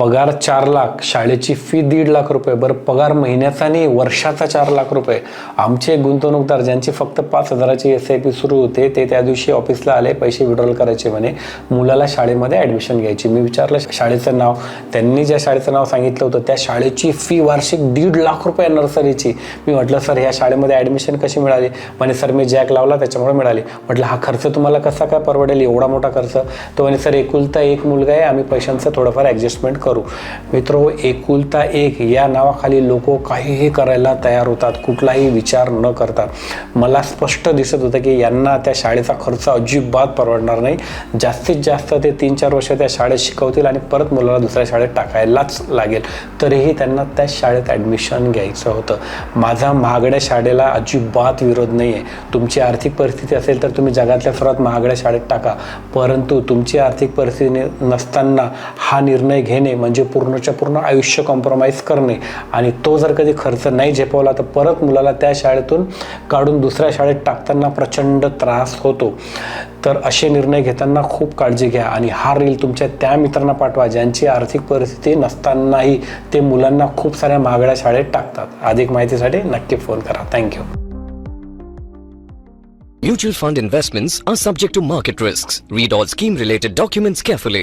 पगार चार लाख शाळेची फी दीड लाख रुपये बरं पगार महिन्याचा नाही वर्षाचा चार लाख रुपये. आमचे गुंतवणूकदार ज्यांची फक्त पाच हजाराची एस आय पी सुरू होते ते त्या दिवशी ऑफिसला आले पैसे विड्रॉल करायचे म्हणे. मुलाला शाळेमध्ये ॲडमिशन घ्यायची. मी विचारलं शाळेचं नाव? त्यांनी ज्या शाळेचं नाव सांगितलं होतं त्या शाळेची फी वार्षिक दीड लाख रुपये नर्सरीची. मी म्हटलं सर ह्या शाळेमध्ये ॲडमिशन कशी मिळाली? म्हणे सर मी जॅक लावला त्याच्यामुळे मिळाली. म्हटलं हा खर्च तुम्हाला कसा काय परवडेल? एवढा मोठा खर्च? तो म्हणे सर एकुलता एक मुलगा आहे आम्ही पैशांचं थोडंफार ॲडजस्टमेंट करू करू. मित्र एकुलता एक. या नावाखाली लोक काहीही करायला तयार होतात कुठलाही विचार न करता मला स्पष्ट दिसत होतं की यांना त्या शाळेचा खर्च अजिबात परवडणार नाही. जास्तीत जास्त ते तीन चार वर्ष त्या शाळेत शिकवतील आणि परत मुलाला दुसऱ्या शाळेत टाकायलाच लागेल. तरीही त्यांना त्या शाळेत ॲडमिशन घ्यायचं होतं. माझा महागड्या शाळेला अजिबात विरोध नाही आहे तुमची आर्थिक परिस्थिती असेल तर तुम्ही जगातल्या सर्वात महागड्या शाळेत टाका. परंतु तुमची आर्थिक परिस्थिती नसताना हा निर्णय घेणे म्हणजे पूर्णच्या पूर्ण आयुष्य कॉम्प्रोमाइज करणे. आणि तो जर कधी खर्च नाही झेपवला तर परत मुलाला त्या शाळेतून काढून दुसऱ्या शाळेत टाकताना प्रचंड त्रास होतो. तर असे निर्णय घेताना खूप काळजी घ्या. आणि हा रील तुमच्या त्या मित्रांना पाठवा ज्यांची आर्थिक परिस्थिती नसतानाही ते मुलांना खूप साऱ्या महागड्या शाळेत टाकतात. अधिक माहितीसाठी नक्की फोन करा. Thank you Mutual fund investments are subject to market risks. Read all scheme related documents carefully.